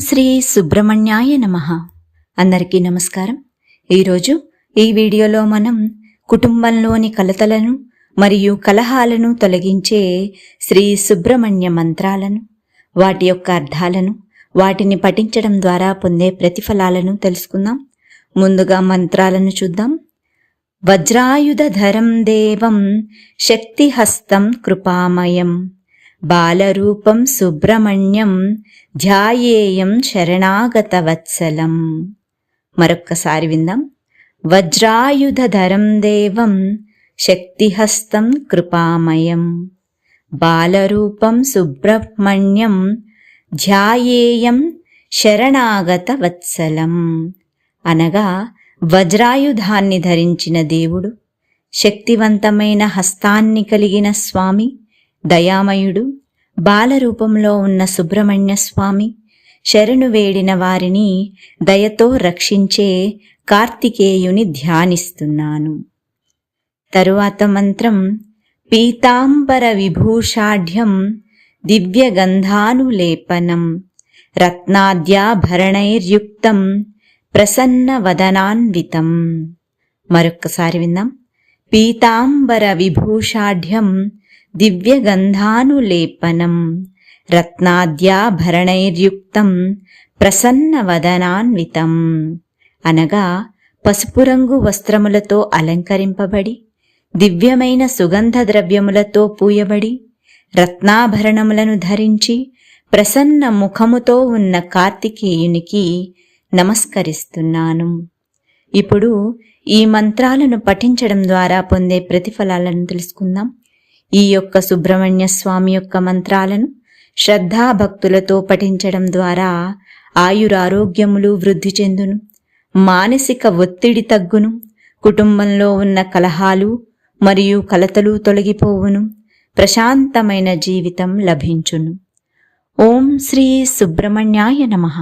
శ్రీ సుబ్రహ్మణ్యాయ నమ. అందరికీ నమస్కారం. ఈరోజు ఈ వీడియోలో మనం కుటుంబంలోని కలతలను మరియు కలహాలను తొలగించే శ్రీ సుబ్రహ్మణ్య మంత్రాలను వాటి యొక్క అర్థాలను వాటిని పఠించడం ద్వారా పొందే ప్రతిఫలాలను తెలుసుకుందాం. ముందుగా మంత్రాలను చూద్దాం. వజ్రాయుధరం దేవం శక్తిహస్తం కృపామయం. బాలరూపం సుబ్రహ్మణ్యం ధ్యాయేయం శరణాగతవత్సలం. మరొక్కసారి విందాం. వజ్రాయుధరం దేవం శక్తిహస్తం కృపామయం. బాలరూపం సుబ్రహ్మణ్యం ధ్యాయేయం శరణాగత వత్సలం అనగా వజ్రాయుధాన్ని ధరించిన దేవుడు శక్తివంతమైన హస్తాన్ని కలిగిన స్వామి దయామయుడు బాలరూపంలో ఉన్న సుబ్రహ్మణ్య స్వామి శరణు వేడిన వారిని దయతో రక్షించే కార్తికేయుని ధ్యానిస్తున్నాను. తరువాత మంత్రం పీతాంబర విభూషాఢ్యం దివ్యగంధానులేపనం రత్నాద్యాభరణైర్యుక్తం ప్రసన్నవదనాన్వితం. మరొక్కసారి విందాం. పీతాంబర విభూషాఢ్యం దివ్యగంధానులేపనం రత్నాద్యాభరణైర్యుక్తం ప్రసన్నవదనాన్వితం అనగా పసుపు రంగు వస్త్రములతో అలంకరింపబడి దివ్యమైన సుగంధ ద్రవ్యములతో పూయబడి రత్నాభరణములను ధరించి ప్రసన్న ముఖముతో ఉన్న కార్తికేయునికి నమస్కరిస్తున్నాను. ఇప్పుడు ఈ మంత్రాలను పఠించడం ద్వారా పొందే ప్రతిఫలాలను తెలుసుకుందాం. ఈ యొక్క సుబ్రహ్మణ్య స్వామి యొక్క మంత్రాలను శ్రద్ధాభక్తులతో పఠించడం ద్వారా ఆయురారోగ్యములు వృద్ధి చెందును మానసిక ఒత్తిడి తగ్గును కుటుంబంలో ఉన్న కలహాలు మరియు కలతలు తొలగిపోవును ప్రశాంతమైన జీవితం లభించును. ఓం శ్రీ సుబ్రహ్మణ్యాయ నమః.